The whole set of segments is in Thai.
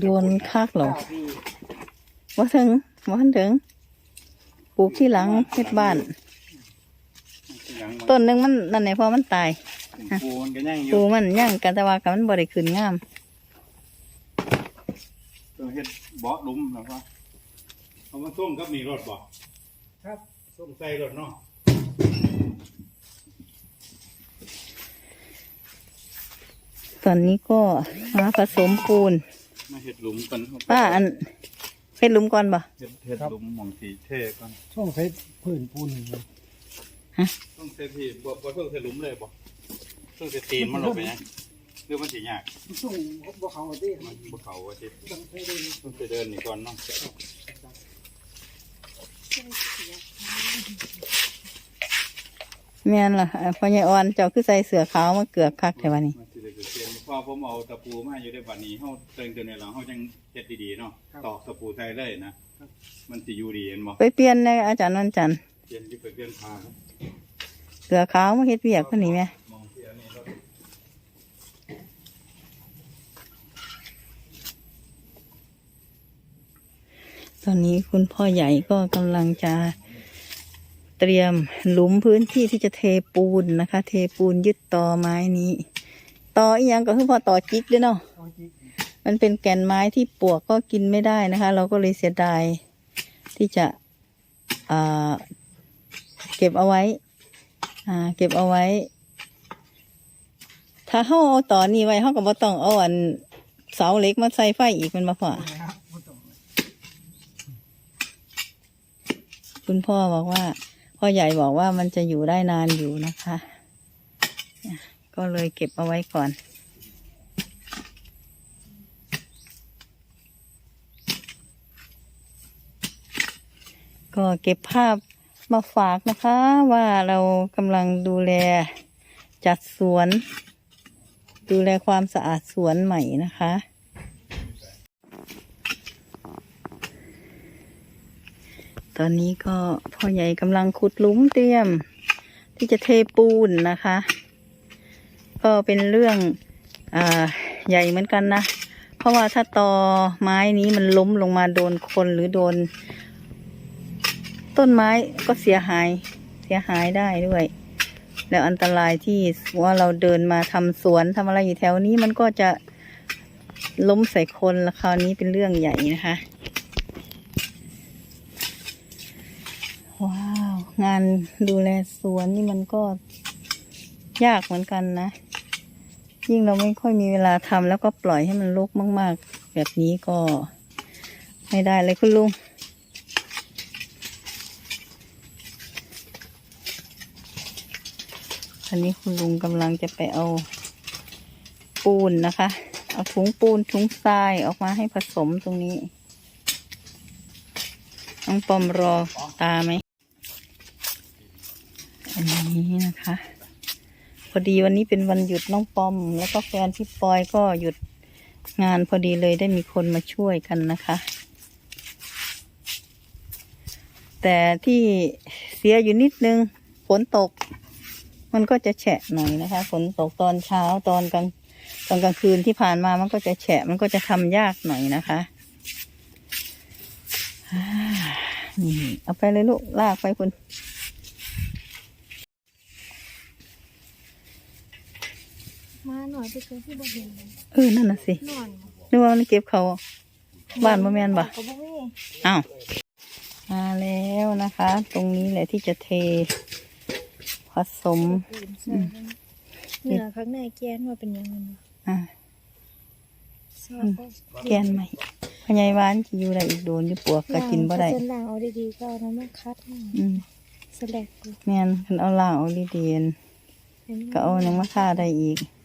โยนคักเหรอเก้าปีว่าถึงว่าถึง ปลูกที่หลังเฮ็ดบ้านอย่างมันต้นหนึงมันนั่นไหนพอมันตายปูมันก็ยังอปลูยู่กมันย่างกันแต่ว่ากับมันบ่ได้ขึ้นงามตัวเฮ็ดเบาะหลุมแล้วก็เอามาส่งกับมีรถบ่ครับส่งใส่รถเนาะ ตอนนี้ก็มาผสมปูน มาเฮ็ดหลุมกันป้าอันเฮ็ดหลุมก่อนบ่เฮ็ดเฮ็ดหลุมหมองสีเทก่อนช่วงใช้พื้นปูนเลยต้องใส่ที่บ่บ่ต้องใส่หลุมเลยบ่ต้องใส่ตีนมันลงไปยังหรือมันสิยากส่งบ่เขาที่มันบ่เข้าว่าสิต้องใช้ได้ต้องไปเดินนี่ก่อนเนาะแม่นล่ะอ่าพ่อใหญ่อ่อนเจ้าคือใส่เสื้อขาวมาเกือกคักแถวนี้มัน สิได้เสียนพอผมเอาตะปูมาอยู่ในบัดนี้เฮาเติงตัวนี้แล้วเฮาจังเฮ็ดดีๆเนาะตอกตะปูใส่เลยนะมันสิอยู่ดีเห็นบ่ไปเปลี่ยนเลยอาจารย์วันจันทร์เปลี่ยนอยู่ไปเปลี่ยนพาครับเสื้อขาวมาเฮ็ดเวียกคนนี้แม่มองที่อันนี้รถตอนนี้คุณพ่อใหญ่ก็กำลังจะเตรียมหลุมพื้นที่ที่จะเทปูนนะคะ เทปูนยึดต่อไม้นี้ ต่ออีกอย่างก็คือพอต่อจิกด้วยเนาะตอนที่มันเป็นแก่นไม้ที่ปวกก็กินไม่ได้นะคะ เราก็เลยเสียดายที่จะอ่าเก็บเอาไว้อ่าเก็บเอาไว้ ถ้าเขาเอาต่อนี้ไว้เขาก็บ่ต้องเอาอันเสาเหล็กมาใส่ไฟอีกมันมาพอนะครับบ่ต้องคุณพ่อบอกว่า พ่อใหญ่บอกว่ามันจะอยู่ได้นานอยู่นะคะอะ ก็เลยเก็บเอาไว้ก่อน ก็เก็บภาพมาฝากนะคะว่าเรากำลังดูแลจัดสวน ดูแลความสะอาดสวนใหม่นะคะตอนนี้ก็พ่อใหญ่กำลังขุดหลุมเตรียม ที่จะเทปูนนะคะ ก็เป็นเรื่องอใหญ่เหมือนกันนะ เพราะว่าถ้าตอไม้นี้มันล้มลงมาโดนคนหรือโดน ต้นไม้ก็เสียหายเสียหายได้ด้วย แล้วอันตรายที่ว่าเราเดินมาทำสวนทำอะไรอยู่แถวนี้มันก็จะล้มใส่คนแล้วคราวนี้เป็นเรื่องใหญ่นะคะ ว้าว งานดูแลสวนนี่มันก็ยากเหมือนกันนะ ยิ่งเราไม่ค่อยมีเวลาทำแล้วก็ปล่อยให้มันรกมาก ๆ แบบนี้ก็ ไม่ได้เลยคุณลุงอันนี้คุณลุงกำลังจะไปเอาปูนนะคะ เอาถุงปูนถุงทรายออกมาให้ผสมตรงนี้น้องปอมรอตาไหม อันนี้นะคะ พอดีวันนี้เป็นวันหยุดน้องปอม แล้วก็แฟนพี่ปอยก็หยุดงานพอดีเลยได้มีคนมาช่วยกันนะคะ แต่ที่เสียอยู่นิดนึงฝนตก มันก็จะแฉะหน่อยนะคะฝนตกตอนเช้าตอนกลางตอนกลางคืนที่ผ่านมามันก็จะแฉะมันก็จะทำยากหน่อยนะคะนี่เอาไปเลยลูกลากไปคุณ มาหน่อยไปเจอที่บ่เห็นเลยเออนั่นน่ะสินอนนึกว่ามันเก็บเขาบ้านบ่แม่นบ่ก็บ่มีอ้าวมาแล้วนะคะ ตรงนี้แหละที่จะเท ผสมอื่นใส่เนื้อข้างในแกนว่าเป็นยังไงวะอ่าซอสก็แกนใหม่พญายหวานจะอยู่ได้อีกโดนอยู่ปวกก็กินบ่ได้เส้นล่างเอาดีๆก็เอาน้ำมันคัดให้อืมสแลกดูแม่นคันเอาล่างเอาดีๆนก็เอาหยังมาฆ่าได้อีกโอ้นี่กัด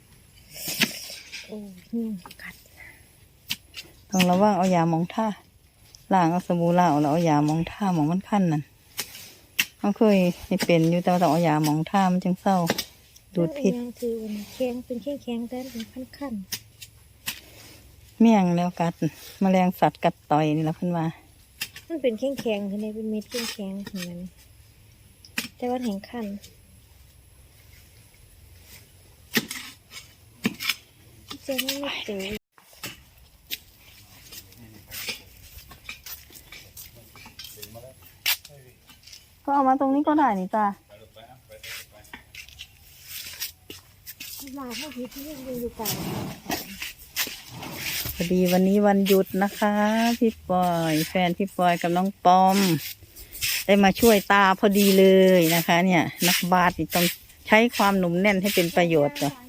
ต้องระวังเอายาหมองท่าล่างเอาสบู่ล่างเอาแล้วเอายาหมองท่าหมองมันขั้นนั่นเขาเคยให้เป็นอยู่แต่ว่าต้องเอายาหมองท่ามันจึงเศร้า ดูดพิษยังถือมันแข็งเป็นแข็งแข็งๆแต่เป็นขั้นเมี่ยงแล้วกัดแมลงสัตว์กัดต่อยนี่ละเพิ่นว่าๆมันเป็นแข็งแข็งๆคือในเป็นเม็ดแข็งแข็งๆเหมือนกันแต่ว่าแข็งขั้น ตัวนี้ไม่เจอก็เอามาตรงนี้ก็ได้นี่ตาลาพวกนี้ที่ยังอยู่ไกลพอดีวันนี้วันหยุดนะคะ พี่ปอย แฟนพี่ปอยกับน้องปอม ได้มาช่วยตาพอดีเลยนะคะ เนี่ย นักบาสต้องใช้ความหนุ่มแน่นให้เป็นประโยชน์ก่อน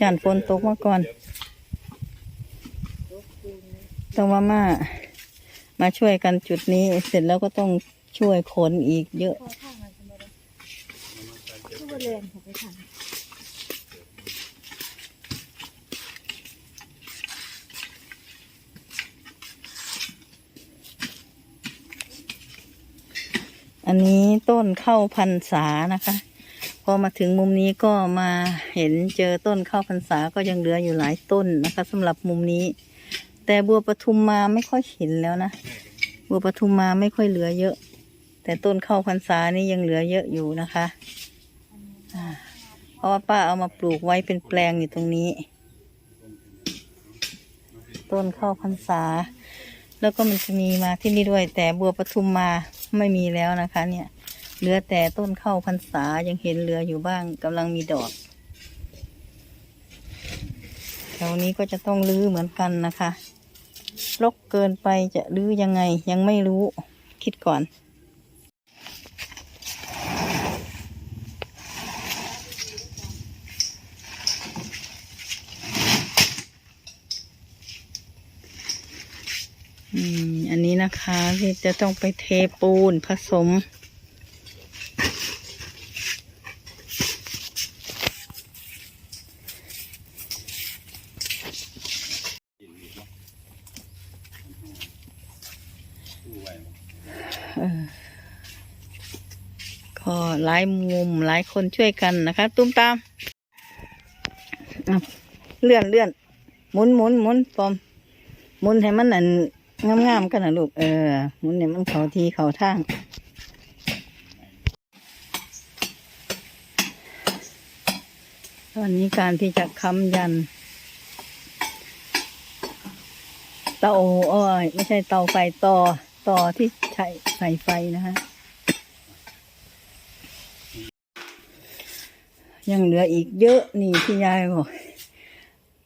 ย่านฝนตกมาก่อนต้องมามามาช่วยกันจุดนี้ เสร็จแล้วก็ต้องช่วยขนอีกเยอะอันจะมาได้คือว่าเรียนเขาไปทางอันนี้ต้นเข้าพรรษานะคะ พอมาถึงมุมนี้ก็มาเห็นเจอต้นข้าวพรรษาก็ยังเหลืออยู่หลายต้นนะคะสำหรับมุมนี้ แต่บัวปทุมมาไม่ค่อยเห็นแล้วนะบัวปทุมมาไม่ค่อยเหลือเยอะ แต่ต้นข้าวพรรษานี่ยังเหลือเยอะอยู่นะคะเพราะว่าป้าเอามาปลูกไว้เป็นแปลงอยู่ตรงนี้ ต้นข้าวพรรษา แล้วก็มันจะมีมาที่นี่ด้วย แต่บัวปทุมมาไม่มีแล้วนะคะ เนี่ย เหลือแต่ต้นเข้าพรรษายังเห็นเหลืออยู่บ้างกำลังมีดอกแถวนี้ก็จะต้องรื้อเหมือนกันนะคะรกเกินไปจะรื้อยังไงยังไม่รู้คิดก่อนอืมอันนี้นะคะที่จะต้องไปเทปูนผสม ก็หลายมุมหลายคนช่วยกันนะคะ ตุ้มตามเลื่อนเลื่อนหมุนหมุนหมุนปอมหมุนให้มันอันงามๆกันนะลูกเออหมุนให้มันเขาทีเขาทางตอนนี้การที่จะค้ำยัน เตาอ้อยไม่ใช่เตาไฟต่อ ต่อที่ใช้ใส่ไฟนะคะยังเหลืออีกเยอะนี่ที่ยายบอก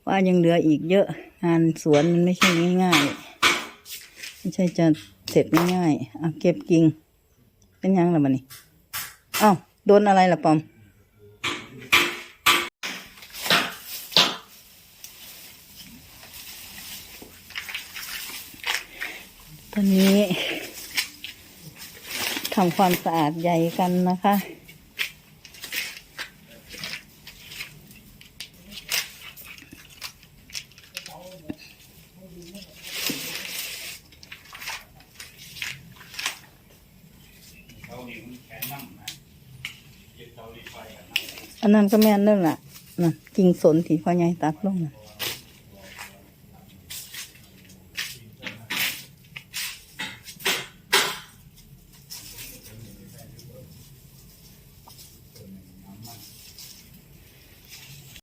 ว่ายังเหลืออีกเยอะงานสวนมันไม่ใช่ง่ายๆไม่ใช่จะเสร็จง่ายๆเอะเก็บกิ่งเป็นยังล่ะมันนี่อ้าวโดนอะไรล่ะปอม ตอนนี้ทำความสะอาดใหญ่กันนะคะ อันนั่งนะยึดเตาหลีไฟกันนะอันนั้นก็แม่นนั่นแหละน่ะกิ่งสนที่พ่อใหญ่ตัดลงน่ะ